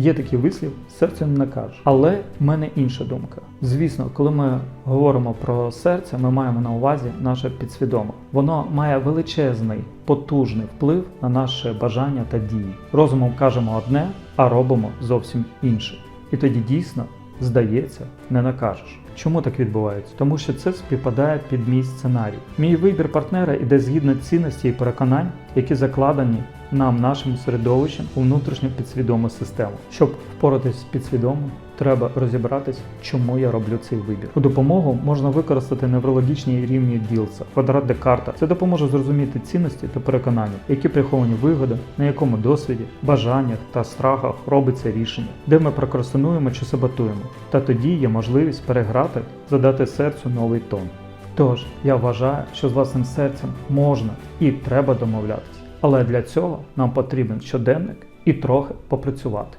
Є такий вислів, серце не накаже. Але в мене інша думка. Звісно, коли ми говоримо про серце, ми маємо на увазі наше підсвідоме. Воно має величезний, потужний вплив на наше бажання та дії. Розумом кажемо одне, а робимо зовсім інше. І тоді дійсно, здається, не накажеш. Чому так відбувається? Тому що це співпадає під мій сценарій. Мій вибір партнера іде згідно цінності і переконань, які закладені нам нашим середовищем у внутрішню підсвідому систему. Щоб впоратись з підсвідомим, треба розібратись, чому я роблю цей вибір. У допомогу можна використати неврологічні рівні Ділса, квадрат Декарта. Це допоможе зрозуміти цінності та переконання, які приховані вигоди, на якому досвіді, бажаннях та страхах робиться рішення, де ми прокрастинуємо чи саботуємо. Та тоді є можливість переграти, задати серцю новий тон. Тож я вважаю, що з власним серцем можна і треба домовлятися. Але для цього нам потрібен щоденник і трохи попрацювати.